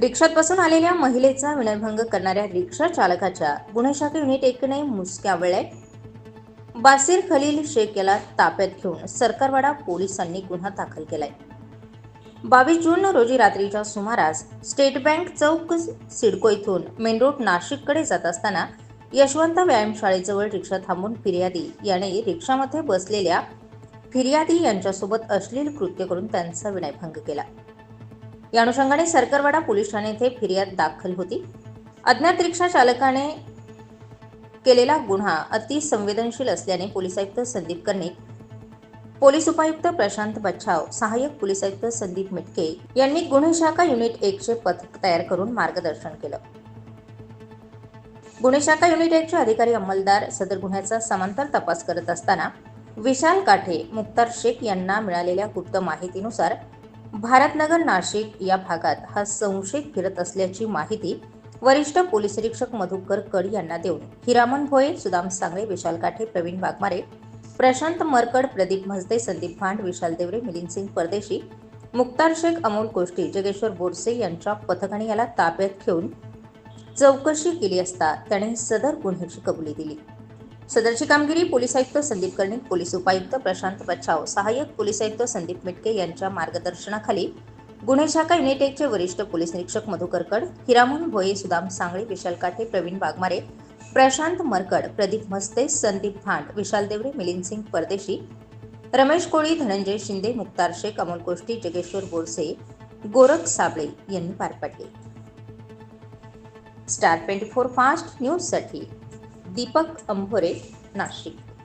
रिक्षात बसून आलेल्या महिलेचा विनयभंग करणाऱ्या रिक्षा चालकाच्या गुन्हे शाखा युनिट एकने मुसक्या वेळे बासीर खलील शेख याला ताब्यात घेऊन सरकारवाडा पोलिसांनी गुन्हा दाखल केलाय. बावीस जून रोजी रात्रीच्या सुमारास स्टेट बँक चौक सिडको इथून मेन रोड नाशिककडे जात असताना यशवंत व्यायामशाळेजवळ रिक्षा थांबून फिर्यादी याने रिक्षामध्ये बसलेल्या फिर्यादी यांच्यासोबत अश्लील कृत्य करून त्यांचा विनयभंग केला. या अनुषंगाने सरकारवाडा पोलीस ठाणे येथे फिर्याद दाखल होती. अज्ञात रिक्षा चालकाने केलेला गुन्हा अतिसंवेदनशील असल्याने पोलीस आयुक्त संदीप कर्णिक पोलीस उपायुक्त प्रशांत बच्छाव सहाय्यक पोलीस आयुक्त संदीप मिटके यांनी गुन्हे शाखा युनिट एकचे पथक तयार करून मार्गदर्शन केलं. गुन्हे शाखा युनिट एकचे अधिकारी अंमलदार सदर गुन्ह्याचा समांतर तपास करत असताना विशाल काठे मुक्तार शेख यांना मिळालेल्या गुप्त माहितीनुसार भारतनगर नाशिक या भागात हा संशयित फिरत असल्याची माहिती वरिष्ठ पोलीस निरीक्षक मधुकर कड यांना देऊन हिरामन भोये सुदाम सांगळे विशाल काठे प्रवीण वाघमारे प्रशांत मरकड प्रदीप म्हसदे संदीप भांड विशाल देवरे मिलिंद सिंग परदेशी मुक्तार शेख अमोल कोष्टी जगेश्वर बोरसे यांच्या पथकाने याला ताब्यात घेऊन चौकशी केली असता त्याने सदर गुन्ह्याची कबुली दिली. सदरची कामगिरी पोलीस आयुक्त संदीप कर्णिक पोलीस उपायुक्त प्रशांत बच्छाव सहाय्यक पोलीस आयुक्त संदीप मिटके यांच्या मार्गदर्शनाखाली गुन्हे शाखा युनिट एकचे वरिष्ठ पोलीस निरीक्षक मधुकरकड हिरामन भोये सुदाम सांगळे विशाल काठे प्रवीण वाघमारे प्रशांत मरकड प्रदीप मस्ते संदीप भांड विशाल देवरे मिलिंद सिंग परदेशी रमेश कोळी धनंजय शिंदे मुक्तार शेख अमोल कोष्टी जगेश्वर बोरसे गोरख साबळे यांनी पार पाडले. स्टार ट्वेंटी फोर फास्ट न्यूजसाठी दीपक अंभोरे नाशिक.